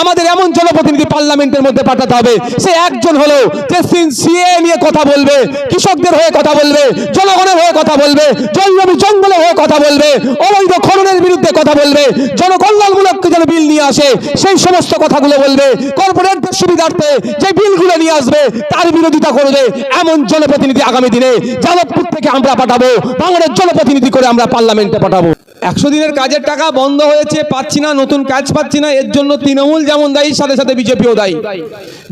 আমাদের এমন জনপ্রতিনিধি পার্লামেন্টের মধ্যে পাঠাতে হবে। সে একজন হলো যে সিএ নিয়ে কথা বলবে, কৃষকদের হয়ে কথা বলবে, জনগণের হয়ে কথা বলবে জঙ্গলি জঙ্গলের হয়ে কথা বলবে, অবৈধ খননের বিরুদ্ধে কথা বলবে, জনকল্যাণমূলক যেন বিল নিয়ে আসে, সেই সমস্ত কথাগুলো বলবে, কর্পোরেটদের সুবিধার্থে যে বিলগুলো নিয়ে আসবে, তার বিরোধিতা করবে এমন জনপ্রতিনিধি আগামী দিনে। যাদবপুর থেকে আমরা পাঠাবো, বাংলার জনপ্রতিনিধি করে আমরা পার্লামেন্টে পাঠাবো। একশো দিনের কাজের টাকা বন্ধ হয়েছে, পাচ্ছি না, নতুন কাজ পাচ্ছি না, এর জন্য তৃণমূল যেমন দায়ী, সাথে সাথে বিজেপিও দায়ী।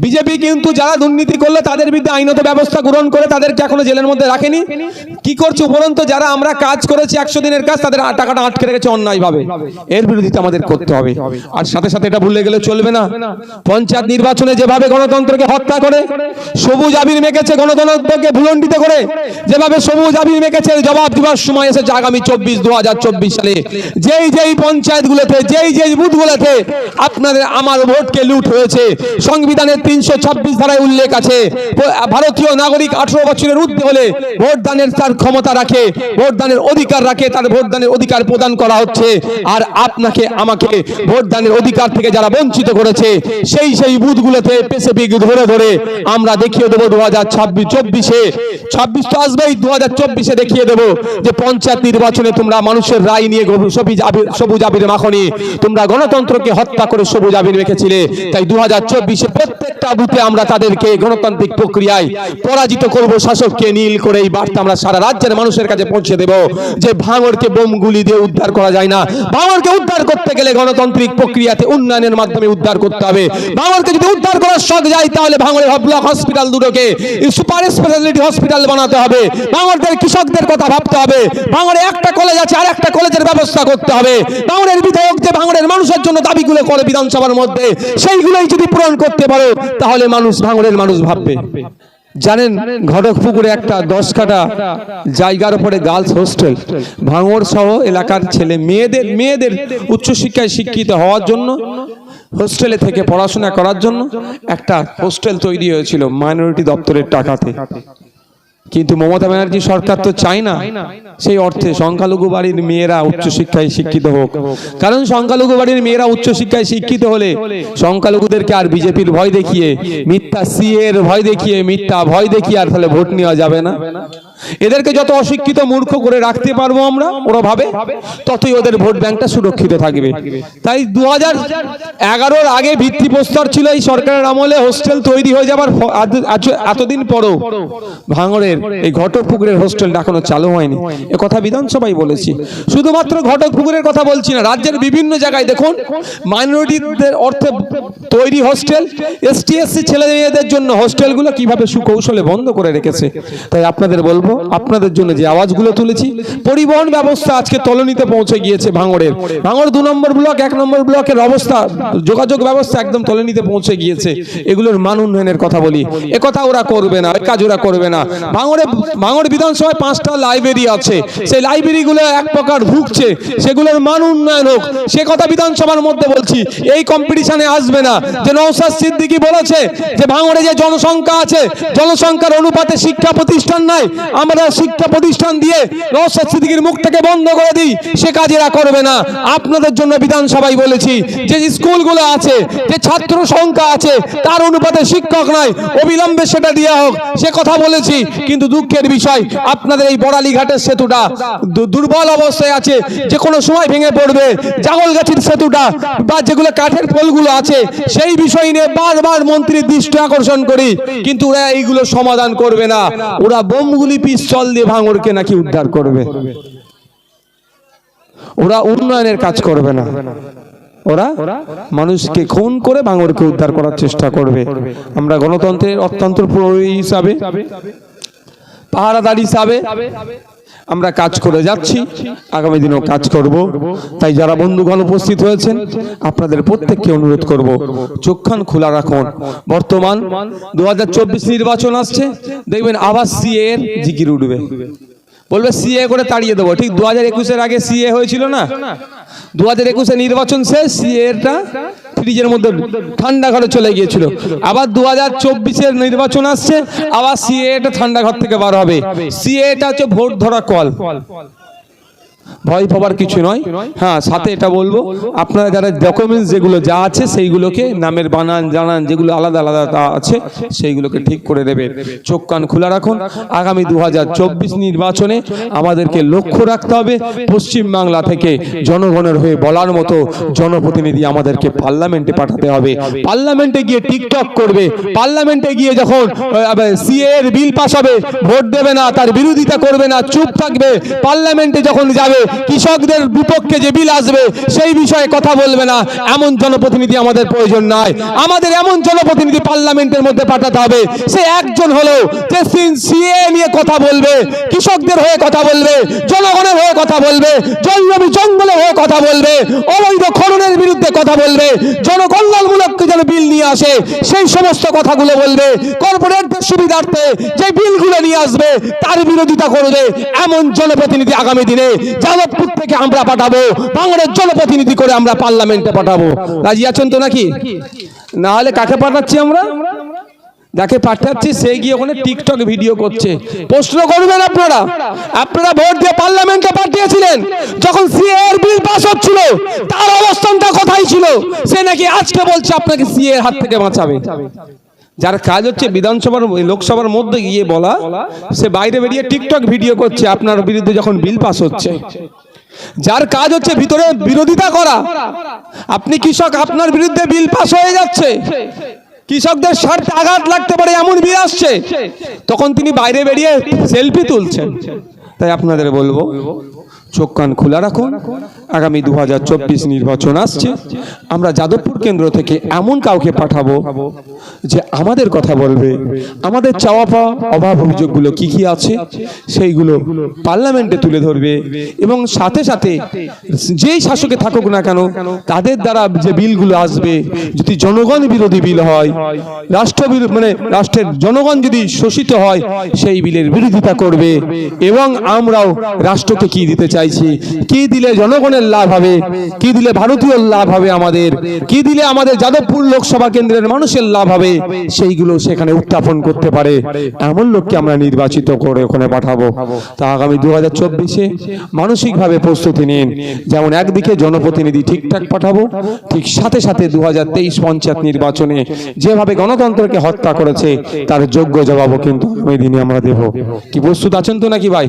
বিজেপি কিন্তু যারা দুর্নীতি করল, তাদের বিরুদ্ধে আইনত ব্যবস্থা গ্রহণ করে তাদেরকে এখনও জেলের মধ্যে রাখেনি। কি করছে উপরন্ত? যারা আমরা কাজ করেছি, একশো দিনের কাজ, তাদের টাকাটা আটকে রেখেছে অন্যায়ভাবে। এর বিরোধিতা আমাদের করতে হবে। আর সাথে সাথে এটা ভুলে গেলে চলবে না। পঞ্চায়েত নির্বাচনে যেভাবে গণতন্ত্রকে হত্যা করে, সবুজ আবির মেখেছে গণতন্ত্রকে ভুলণ্ডিত করে, যেভাবে সবুজ আবির মেখেছে, জবাব দেওয়ার সময় এসেছে আগামী চব্বিশ দু হাজার চব্বিশ সালে যেই যেই পঞ্চায়েতগুলোতে, যেই যেই বুথগুলোতে আপনাদের আমার ভোটকে লুট হয়েছে, সংবিধানের তিনশো ছাব্বিশ ধারায় উল্লেখ আছে, ভারতীয় নাগরিক আঠারো বছরের ঊর্ধ্বে হলে ভোটদানের তার ক্ষমতা রাখে, ভোটদানের অধিকার রাখে, তার ভোটদানের অধিকার প্রদান করা হচ্ছে, আর আপনাকে, আমাকে ভোটদানের অধিকার থেকে যারা বঞ্চিত করেছে, সেই সেই বুথ বুথগুলোতে পেসিফিক ধরে ধরে আমরা দেখিয়ে দেবো দু হাজার ছাব্বিশ, চব্বিশে। ছাব্বিশ তো আসবেই, দু হাজার চব্বিশে দেখিয়ে দেবো যে পঞ্চায়েত নির্বাচনে তোমরা মানুষের রায় নিয়ে সবুজ আবির সবুজ আবির মাখনি। তোমরা গণতন্ত্রকে হত্যা করে সবুজ আবির রেখেছিলে তাই দু হাজার চব্বিশে প্রত্যেকটা বুথে আমরা তাদেরকে গণতান্ত্রিক প্রক্রিয়ায় পরাজিত করব, শাসককে নীল করে এই বার্তা আমরা সারা রাজ্যের মানুষের কাছে পৌঁছে দেব যে ভাঙড়কে বোম গুলি দিয়ে উদ্ধার করা যায় না। ভাঙড়কে উদ্ধার করতে গেলে গণতান্ত্রিক প্রক্রিয়াতে উন্নয়নের মাধ্যমে উদ্ধার করতে হবে। ভাঙড়কে যদি উদ্ধার করার শখ যায়, তাহলে ভাঙড়ের ব্লক হসপিটাল দুটোকে সুপার স্পেশালিটি হসপিটাল বানাতে হবে। ভাঙড়দের কৃষকদের কথা ভাবতে হবে। ভাঙরে একটা কলেজ আছে, আর একটা কলেজের ব্যবস্থা করতে হবে। ভাঙড়ের বিধায়ক যে ভাঙড়ের মানুষের জন্য দাবিগুলো করে বিধানসভার মধ্যে, সেইগুলোই যদি পূরণ করতে পারো, তাহলে মানুষ ভাঙড়ের মানুষ ভাববে। জানেন ঘটক পুকুরে একটা দশ কাটা জায়গার উপরে গার্লস হোস্টেল। ভাঙড় সহ এলাকার ছেলে, মেয়েদের মেয়েদের উচ্চশিক্ষায় শিক্ষিত হওয়ার জন্য, হোস্টেলে থেকে পড়াশোনা করার জন্য একটা হোস্টেল তৈরি হয়েছিল মাইনরিটি দপ্তরের টাকাতে। কিন্তু মমতা ব্যানার্জি সরকার তো চায় না। সেই অর্থে সংখ্যালঘু বাড়ির মেয়েরা উচ্চশিক্ষায় শিক্ষিত হোক। কারণ সংখ্যালঘু বাড়ির মেয়েরা উচ্চশিক্ষায় শিক্ষিত হলে সংখ্যালঘুদেরকে আর বিজেপির ভয় দেখিয়ে মিথ্যা সিএর ভয় দেখিয়ে মিথ্যা ভয় দেখিয়ে আর তাহলে ভোট নেওয়া যাবে না। এদেরকে যত অশিক্ষিত মূর্খ করে রাখতে পারব আমরা, ওরা ভাবে, ততই ওদের ভোট ব্যাংকটা সুরক্ষিত থাকবে। তাই দু হাজার এগারোর আগে ভিত্তিপ্রস্তর ছিল এই সরকারের আমলে, হোস্টেল তৈরি হয়ে যাবার এতদিন পরও ভাঙড়ের এই ঘটক পুকুরের হোস্টেলটা এখনও চালু হয়নি। এ কথা বিধানসভায় বলেছি। শুধুমাত্র ঘটক পুকুরের কথা বলছি না, রাজ্যের বিভিন্ন জায়গায় দেখুন, মাইনরিটিদের অর্থে তৈরি হোস্টেল এসটি এসসি ছেলে মেয়েদের জন্য হোস্টেলগুলো কীভাবে সুকৌশলে বন্ধ করে রেখেছে, তাই আপনাদের বলব আপনাদের জন্য যে আওয়াজগুলো তুলেছি, পরিবহন ব্যবস্থা আজকে তলনিতে পৌঁছে গিয়েছে ভাঙড়ের। ভাঙড় দু নম্বর ব্লক, এক নম্বর ব্লকের অবস্থা, যোগাযোগ ব্যবস্থা একদম তলনিতে পৌঁছে গিয়েছে। এগুলোর মান উন্নয়নের কথা বলি। এ কথা ওরা করবে না কাজ ওরা করবে না। ভাঙড়ে, ভাঙড় বিধানসভায় পাঁচটা লাইব্রেরি আছে। সেই লাইব্রেরিগুলো এক প্রকার ঢুকছে। সেগুলোর মান উন্নয়ন হোক। সে কথা বিধানসভার মধ্যে বলছি। এই কম্পিটিশনে আসবে না। যে নৌসাদ সিদ্দিকি বলেছে যে ভাঙড়ে যে জনসংখ্যা আছে, জনসংখ্যার অনুপাতে শিক্ষা প্রতিষ্ঠান নাই আমরা শিক্ষা প্রতিষ্ঠান দিয়ে নৌসাদ সিদ্দিকির মুখ থেকে বন্ধ করে দিই, সে কাজ এরা করবে না। আপনাদের জন্য বিধানসভায় বলেছি, যে স্কুলগুলো আছে, যে ছাত্র সংখ্যা আছে, তার অনুপাতে শিক্ষক নাই, অবিলম্বে সেটা দেওয়া হোক, সে কথা বলেছি, কিন্তু দুঃখের বিষয়, আপনাদের এই বড়ালিঘাটের সেতুটা দুর্বল অবস্থায় আছে, যে কোনো সময় ভেঙে পড়বে। জাগলগাছির সেতুটা বা যেগুলো কাঠের পোলগুলো আছে, সেই বিষয় নিয়ে বারবার মন্ত্রীর দৃষ্টি আকর্ষণ করি, কিন্তু ওরা এইগুলো সমাধান করবে না। ওরা বোমগুলি পিস্তল দিয়ে ভাঙরকে নাকি উদ্ধার করবে? ওরা উন্নয়নের কাজ করবে না। ওরা মানুষকে খুন করে ভাঙরকে উদ্ধার করার চেষ্টা করবে। আমরা গণতন্ত্রের অত্যন্ত প্রয়োগ হিসাবে, পাহারাদার হিসাবে আমরা কাজ করে যাচ্ছি, আগামী দিনেও কাজ করব। তাই যারা বন্ধুগণ উপস্থিত হয়েছেন, আপনাদের প্রত্যেককে অনুরোধ করব চোখখান খোলা রাখুন। বর্তমান দু হাজার চব্বিশ নির্বাচন আসছে, দেখবেন আবার সিএ এর জিকির উঠবে। বলবে সিএ করে তাড়িয়ে দেবো। ঠিক দু হাজার একুশের আগে সিএ হয়েছিল না? দু হাজার একুশে নির্বাচন শেষ সিএটা ফ্রিজের মধ্যে ঠান্ডা ঘরে চলে গিয়েছিল। আবার দু হাজার চব্বিশের নির্বাচন আসছে, আবার সিএটা ঠান্ডা ঘর থেকে বার হবে। সিএটা হচ্ছে ভোট ধরা কল। ভয় পাবার কিছু নয়। হ্যাঁ সাথে এটা বলব আপনারা যারা ডকুমেন্টস যেগুলো যা আছে সেইগুলোকে নামের বানান জানান যেগুলো আলাদা আলাদা আছে সেইগুলোকে ঠিক করে দেবেন চোখ কান খোলা রাখুন। আগামী দু হাজার চব্বিশ নির্বাচনে আমাদেরকে লক্ষ্য রাখতে হবে পশ্চিমবাংলা থেকে জনগণের হয়ে বলার মতো জনপ্রতিনিধি আমাদেরকে পার্লামেন্টে পাঠাতে হবে। পার্লামেন্টে গিয়ে টিকটক করবে। পার্লামেন্টে গিয়ে যখন সিএ এর বিল পাস হবে ভোট দেবে না তার বিরোধিতা করবে না চুপ থাকবে। পার্লামেন্টে যখন যাবে কৃষকদের বিপক্ষে যে বিল আসবে, সেই বিষয়ে কথা বলবে না। এমন জনপ্রতিনিধি আমাদের প্রয়োজন নাই। আমাদের এমন জনপ্রতিনিধি পার্লামেন্টের মধ্যে পাঠাতে হবে। সে একজন হলো যে সিএ নিয়ে কথা বলবে, কৃষকদের হয়ে কথা বলবে, জনগণের হয়ে কথা বলবে জঙ্গলি হয়ে কথা বলবে, অবৈধ খননের বিরুদ্ধে কথা বলবে, জনকল্যাণমূলক বিল নিয়ে আসে, সেই সমস্ত কথাগুলো বলবে। কর্পোরেটদের সুবিধার্থে যে বিলগুলো নিয়ে আসবে, তার বিরোধিতা করবে এমন জনপ্রতিনিধি আগামী দিনে। যাদবপুর থেকে আমরা পাঠাবো, বাংলার জনপ্রতিনিধি করে আমরা পার্লামেন্টে পাঠাবো। রাজি আছেন তো নাকি? না হলে কাকে পাঠাচ্ছি আমরা? যাকে পাঠাচ্ছি সে গিয়ে ওখানে টিকটক ভিডিও করছে। প্রশ্ন করবেন আপনারা? আপনারা ভোট দিয়ে পার্লামেন্টে পাঠিয়েছিলেন, যখন সিএর বিল পাস হচ্ছিল, তার অবস্থানটা কোথায় ছিল? সে নাকি আজকে বলছে আপনাকে সিএর হাত থেকে বাঁচাবে। যার কাজ হচ্ছে বিধানসভার, লোকসভার মধ্যে গিয়ে বলা, সে বাইরে বেরিয়ে টিকটক ভিডিও করছে, আপনার বিরুদ্ধে যখন বিল পাস হচ্ছে। যার কাজ হচ্ছে ভিতরে বিরোধিতা করা। আপনি কৃষক, আপনার বিরুদ্ধে বিল পাস হয়ে যাচ্ছে। কৃষকদের স্বার্থে আঘাত লাগতে পারে, এমন বিয়ে আসছে। তখন তিনি বাইরে বেরিয়ে সেলফি তুলছেন। তাই আপনাদের বলব, চোখ কান খোলা রাখুন। আগামী দু হাজার চব্বিশ নির্বাচন আসছে। আমরা যাদবপুর কেন্দ্র থেকে এমন কাউকে পাঠাবো যে আমাদের কথা বলবে। আমাদের চাওয়া পাওয়া অভাব অভিযোগগুলো কি কি আছে, সেইগুলো পার্লামেন্টে তুলে ধরবে এবং সাথে সাথে যেই শাসকে থাকুক না কেন, তাদের দ্বারা যে বিলগুলো আসবে, যদি জনগণ বিরোধী বিল হয়, রাষ্ট্র মানে রাষ্ট্রের জনগণ যদি শোষিত হয়, সেই বিলের বিরোধিতা করবে এবং আমরাও রাষ্ট্রকে কি দিতে চাইছি, কি দিলে জনগণের লাভ হবে। কি দিলে ভারতীয় লাভ হবে আমাদের? কি দিলে আমাদের যাদবপুর লোকসভা কেন্দ্রের মানুষের লাভ হবে? সেইগুলো সেখানে উত্থাপন করতে পারে। এমন লোককে আমরা নির্বাচিত করে ওখানে পাঠাবো। তা আগামী দু হাজার চব্বিশে মানসিকভাবে প্রস্তুতি নিন। যেমন একদিকে জনপ্রতিনিধি ঠিকঠাক পাঠাবো, ঠিক সাথে সাথে দু হাজার তেইশ পঞ্চায়েত নির্বাচনে যেভাবে গণতন্ত্রকে হত্যা করেছে, তার যোগ্য জবাবও কিন্তু আগামী দিনে আমরা দেব। কি প্রস্তুত আছেন তো নাকি ভাই?